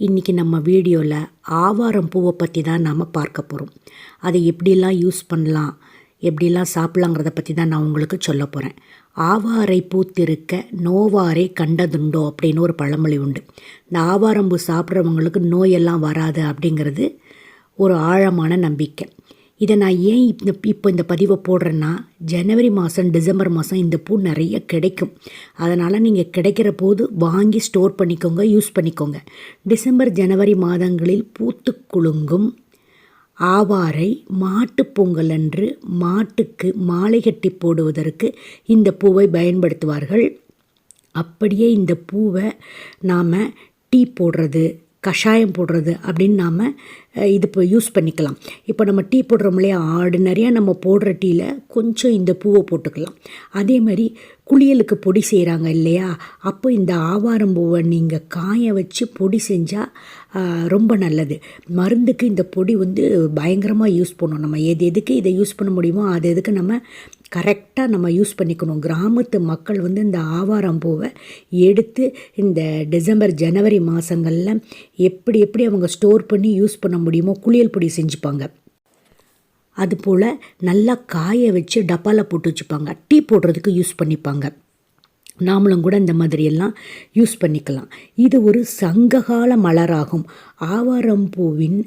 இன்றைக்கி நம்ம வீடியோவில் ஆவாரம் பூவை பற்றி தான் நாம் பார்க்க போகிறோம் அதை எப்படிலாம் யூஸ் பண்ணலாம் எப்படிலாம் சாப்பிட்லாங்கிறத பற்றி தான் நான் உங்களுக்கு சொல்ல போகிறேன் ஆவாரை பூத்திருக்க நோவாரை கண்டதுண்டோ அப்படின்னு ஒரு பழமொழி உண்டு. இந்த ஆவாரம்பூ சாப்பிட்றவங்களுக்கு நோயெல்லாம் வராது அப்படிங்கிறது ஒரு ஆழமான நம்பிக்கை. இதை நான் ஏன் இந்த இப்போ இந்த பதிவை போடுறேன்னா ஜனவரி மாதம் டிசம்பர் மாதம் இந்த பூ நிறைய கிடைக்கும். அதனால் நீங்கள் கிடைக்கிற போது வாங்கி ஸ்டோர் பண்ணிக்கோங்க யூஸ் பண்ணிக்கோங்க. டிசம்பர் ஜனவரி மாதங்களில் பூத்து குலுங்கும் ஆவாரை மாட்டுப் பொங்கல் அன்று மாட்டுக்கு மாலை கட்டி போடுவதற்கு இந்த பூவை பயன்படுத்துவார்கள். அப்படியே இந்த பூவை நாம் டீ போடுறது கஷாயம் போடுறது அப்படின்னு நாம் இது இப்போ யூஸ் பண்ணிக்கலாம். இப்போ நம்ம டீ போடுறோம் இல்லையா? ஆர்டினரியாக நம்ம போடுற டீயில் கொஞ்சம் இந்த பூவை போட்டுக்கலாம். அதே மாதிரி குளியலுக்கு பொடி செய்கிறாங்க இல்லையா? அப்போ இந்த ஆவாரம் பூவை நீங்கள் காய வச்சு பொடி செஞ்சால் ரொம்ப நல்லது. மருந்துக்கு இந்த பொடி வந்து பயங்கரமாக யூஸ் பண்ணணும். நம்ம எது எதுக்கு இதை யூஸ் பண்ண முடியுமோ அது எதுக்கு நம்ம கரெக்டாக நம்ம யூஸ் பண்ணிக்கணும். கிராமத்து மக்கள் வந்து இந்த ஆவாரம் பூவை எடுத்து இந்த டிசம்பர் ஜனவரி மாதங்களில் எப்படி எப்படி அவங்க ஸ்டோர் பண்ணி யூஸ் பண்ண முடியுமோ குளியல் பொடி செஞ்சுப்பாங்க. அதுபோல் நல்லா காய வச்சு டப்பாவில் போட்டு வச்சுப்பாங்க. டீ போடுறதுக்கு யூஸ் பண்ணிப்பாங்க. நாமளும் கூட இந்த மாதிரியெல்லாம் யூஸ் பண்ணிக்கலாம். இது ஒரு சங்ககால மலராகும். ஆவாரம்பூவின்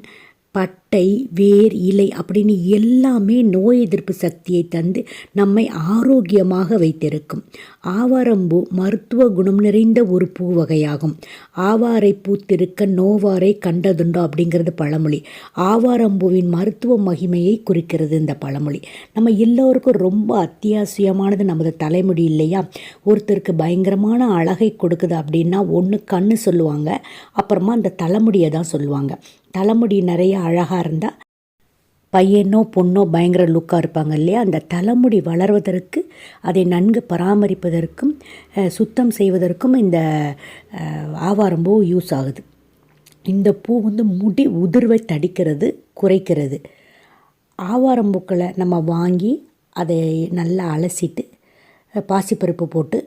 பட்டை வேர் இலை அப்படின்னு எல்லாமே நோய் எதிர்ப்பு சக்தியை தந்து நம்மை ஆரோக்கியமாக வைத்திருக்கும். ஆவாரம்பூ மருத்துவ குணம் நிறைந்த ஒரு பூ வகையாகும். ஆவாரை பூத்திருக்க நோவாரை கண்டதுண்டோ அப்படிங்கிறது பழமொழி. ஆவாரம்பூவின் மருத்துவ மகிமையை குறிக்கிறது இந்த பழமொழி. நம்ம எல்லோருக்கும் ரொம்ப அத்தியாவசியமானது நமது தலைமுடி இல்லையா? ஒருத்தருக்கு பயங்கரமான அழகை கொடுக்குது அப்படின்னா ஒன்று கண்ணு சொல்லுவாங்க அப்புறமா அந்த தலைமுடியை தான் சொல்லுவாங்க. தலைமுடி நிறைய அழகாக இருந்தால் பையனோ பொண்ணோ பயங்கர லுக்காக இருப்பாங்க இல்லையா? அந்த தலைமுடி வளர்வதற்கு அதை நன்கு பராமரிப்பதற்கும் சுத்தம் செய்வதற்கும் இந்த ஆவாரம்பூ யூஸ் ஆகுது. இந்த பூ வந்து முடி உதிர்வை தடிக்கிறது குறைக்கிறது. ஆவாரம்பூக்களை நம்ம வாங்கி அதை நல்லா அலசிட்டு பாசிப்பருப்பு போட்டு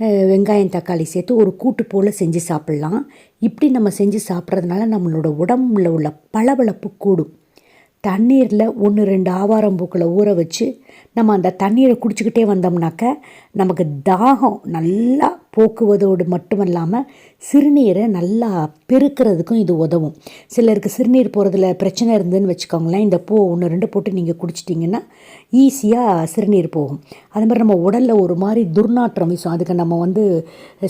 வெங்காயம் தக்காளி சேர்த்து ஒரு கூட்டு போல் செஞ்சு சாப்பிட்லாம். இப்படி நம்ம செஞ்சு சாப்பிட்றதுனால நம்மளோட உடம்புல உள்ள பளபளப்பு கூடும். தண்ணீரில் ஒன்று ரெண்டு ஆவாரம் பூக்களை ஊற வச்சு நம்ம அந்த தண்ணீரை குடிச்சிக்கிட்டே வந்தோம்னாக்க நமக்கு தாகம் நல்லா போக்குவதோடு மட்டும் இல்லாமல் சிறுநீரை நல்லா பெருக்கிறதுக்கும் இது உதவும். சிலருக்கு சிறுநீர் போகிறதுல பிரச்சனை இருந்துன்னு வச்சுக்கோங்களேன். இந்த பூ ஒன்று ரெண்டு போட்டு நீங்கள் குடிச்சிட்டிங்கன்னா ஈஸியாக சிறுநீர் போகும். அது மாதிரி நம்ம உடலில் ஒரு மாதிரி துர்நாற்றம் வீசும். அதுக்கு நம்ம வந்து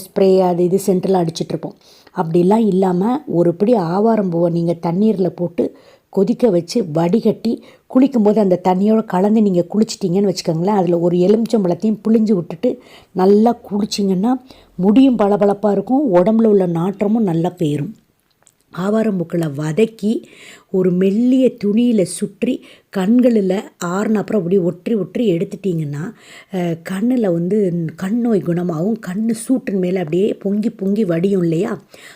ஸ்ப்ரே அது இது சென்ட்ரலாக அடிச்சிட்ருப்போம் அப்படிலாம் இல்லாமல் ஒரு பிடி ஆவாரம் பூவை நீங்கள் தண்ணீரில் போட்டு கொதிக்க வச்சு வடிகட்டி குளிக்கும்போது அந்த தண்ணியோடு கலந்து நீங்கள் குளிச்சிட்டிங்கன்னு வச்சுக்கோங்களேன். அதில் ஒரு எலுமிச்சம்பழத்தையும் புளிஞ்சு விட்டுட்டு நல்லா குளிச்சிங்கன்னா முடியும் பளபளப்பாக இருக்கும் உடம்புல உள்ள நாற்றமும் நல்லா போயிடும் ஆவாரம்பூக்களை வதக்கி ஒரு மெல்லிய துணியில் சுற்றி கண்களில் ஆறுன அப்புறம் அப்படி ஒற்றி ஒற்றி எடுத்துட்டிங்கன்னா கண்ணில் வந்து கண் நோய் குணமாகும் கண் சூட்டின் மேலே அப்படியே பொங்கி பொங்கி வடியும் இல்லையா?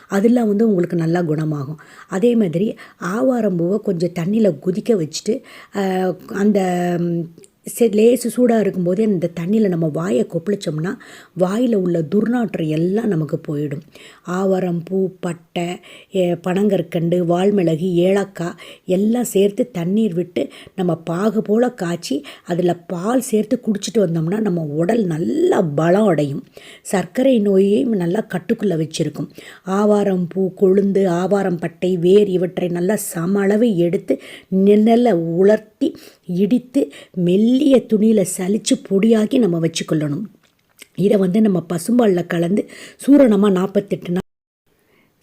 அதெல்லாம் வந்து உங்களுக்கு நல்லா குணமாகும். அதே மாதிரி ஆவாரம்பூவை கொஞ்சம் தண்ணியில் கொதிக்க வச்சுட்டு அந்த லேசு சூடாக இருக்கும்போதே இந்த தண்ணியில் நம்ம வாயை கொப்பளிச்சோம்னா வாயில் உள்ள துர்நாற்றம் எல்லாம் நமக்கு போயிடும். ஆவாரம் பூ பட்டை பனங்கற்கண்டு வால்மிளகு ஏலக்காய் எல்லாம் சேர்த்து தண்ணீர் விட்டு நம்ம பாகு போல் காய்ச்சி அதில் பால் சேர்த்து குடிச்சிட்டு வந்தோம்னா நம்ம உடல் நல்லா பலம் அடையும். சர்க்கரை நோயையும் நல்லா கட்டுக்குள்ளே வச்சுருக்கும். ஆவாரம் பூ கொழுந்து ஆவாரம் பட்டை வேர் இவற்றை நல்லா சம அளவு எடுத்து நெல்லை உலர்த்தி இடித்து மெல்லிய துணியில் சலித்து பொடியாக்கி நம்ம வச்சுக்கொள்ளணும். இதை வந்து நம்ம பசும்பாலில் கலந்து சூரணமாக நாற்பத்தெட்டு நாள்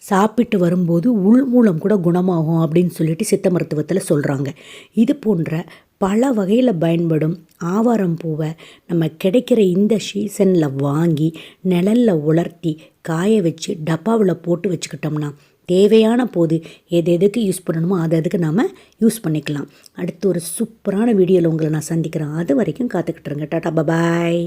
சாப்பிட்டு வரும்போது உள் மூலம் கூட குணமாகும் அப்படின்னு சொல்லிட்டு சித்த மருத்துவத்தில் சொல்கிறாங்க இது போன்ற பல வகையில் பயன்படும் ஆவாரம் பூவை நம்ம கிடைக்கிற இந்த சீசனில் வாங்கி நிழலில் உலர்த்தி காய வச்சு டப்பாவில் போட்டு வச்சுக்கிட்டோம்னா தேவையான போது எது எதுக்கு யூஸ் பண்ணணுமோ அது அதுக்கு நாம் யூஸ் பண்ணிக்கலாம். அடுத்து ஒரு சூப்பரான வீடியோவில் உங்களை நான் சந்திக்கிறேன். அது வரைக்கும் காத்துக்கிட்டுருங்க டாட்டா பபாய்